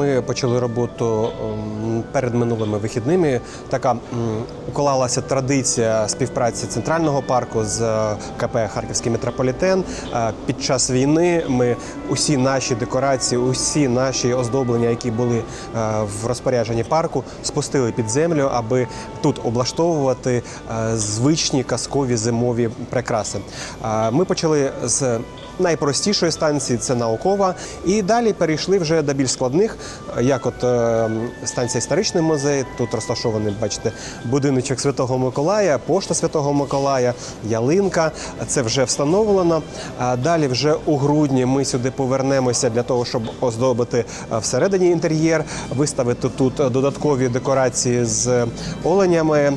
Ми почали роботу ем, перед минулими вихідними. Така уклалася традиція співпраці центрального парку з е, КП Харківський метрополітен. Е, Під час війни ми усі наші декорації, усі наші оздоблення, які були е, в розпорядженні парку, спустили під землю, аби тут облаштовувати звичні казкові зимові прикраси. Ми почали з найпростішої станції це наукова, і далі перейшли вже до більш складних, як от е, станція історичний музей. Тут розташований, бачите, будиночок Святого Миколая, пошта Святого Миколая, ялинка. Це вже встановлено. Далі, вже у грудні, ми сюди повернемося для того, щоб оздобити е, всередині інтер'єр, виставити тут додаткові декорації з оленями, е,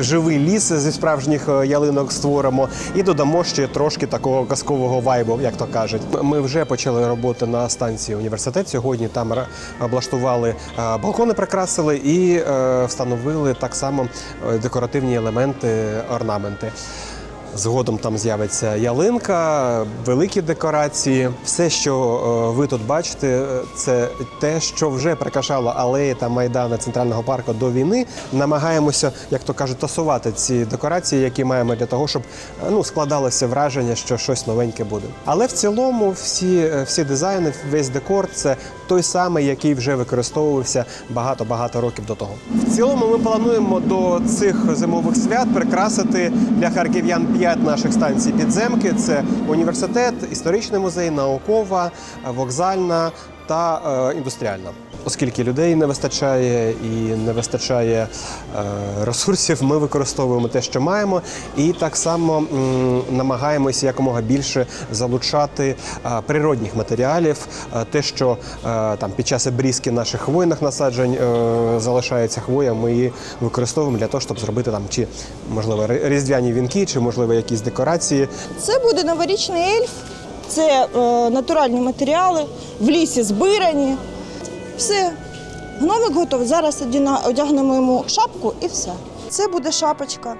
живий ліс зі справжніх ялинок створимо і додамо ще трошки такого казкового вайбу, як то кажуть. Ми вже почали роботи на станції університет. Сьогодні там облаштували е, балкони, прикрасили і е, встановили так само е, декоративні елементи, орнаменти. Згодом там з'явиться ялинка, великі декорації. Все, що е, ви тут бачите, е, це те, що вже прикрашало алеї та майдани центрального парку до війни. Намагаємося, як то кажуть, тасувати ці декорації, які маємо для того, щоб е, ну складалося враження, що щось новеньке буде. Але в цілому, всі, всі дизайни, весь декор це той самий, який вже використовувався багато-багато років до того. В цілому ми плануємо до цих зимових свят прикрасити для харків'ян п'ять наших станцій підземки: це університет, історичний музей, наукова, вокзальна та е, індустріальна. Оскільки людей не вистачає і не вистачає е, ресурсів, ми використовуємо те, що маємо, і так само намагаємося якомога більше залучати е, природних матеріалів. Е, те, що там під час обрізки наших хвойних насаджень залишається хвоя, ми її використовуємо для того, щоб зробити там чи можливо різдвяні вінки, чи можливо якісь декорації. Це буде новорічний ельф, це е, натуральні матеріали, в лісі збирані. Все. Гномик готовий. Зараз одягнемо йому шапку і все. Це буде шапочка.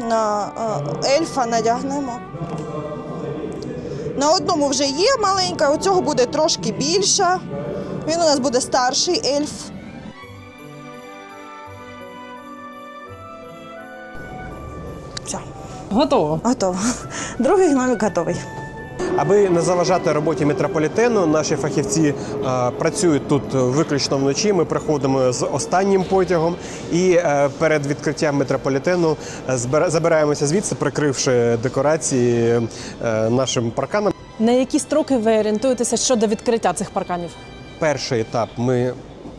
На е, ельфа надягнемо. На одному вже є маленька, у цього буде трошки більша. Він у нас буде старший ельф. Все, Готово. готово. Другий гномик готовий. Аби не заважати роботі метрополітену, наші фахівці е, працюють тут виключно вночі. Ми приходимо з останнім потягом і е, перед відкриттям метрополітену е, забираємося звідси, прикривши декорації е, нашим парканом. На які строки ви орієнтуєтеся щодо відкриття цих парканів? Перший етап ми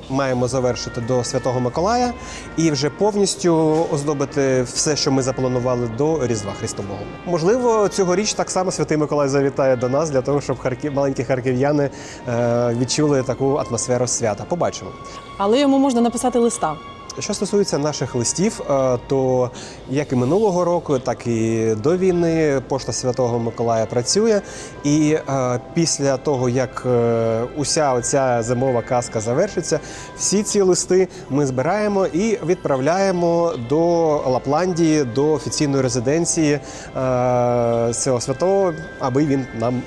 маємо завершити до Святого Миколая і вже повністю оздобити все, що ми запланували до Різдва Христового. Можливо, цьогоріч так само Святий Миколай завітає до нас для того, щоб харків, маленькі харків'яни е, відчули таку атмосферу свята. Побачимо. Але йому можна написати листа. Що стосується наших листів, е, то як і минулого року, так і до війни пошта Святого Миколая працює. І е, після того, як е, уся оця зимова казка завершиться, всі ці листи ми збираємо і відправляємо до Лапландії, до офіційної резиденції е, цього святого, аби він нам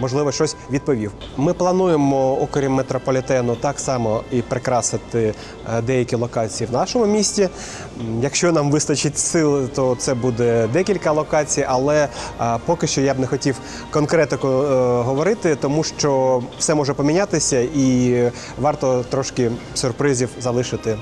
можливо щось відповів. Ми плануємо, окрім метрополітену, так само і прикрасити е, деякі локації в нашому місті. Якщо нам вистачить сил, то це буде декілька локацій, але е, поки що я б не хотів конкретику е, говорити, тому що все може помінятися і варто трошки сюрпризів залишити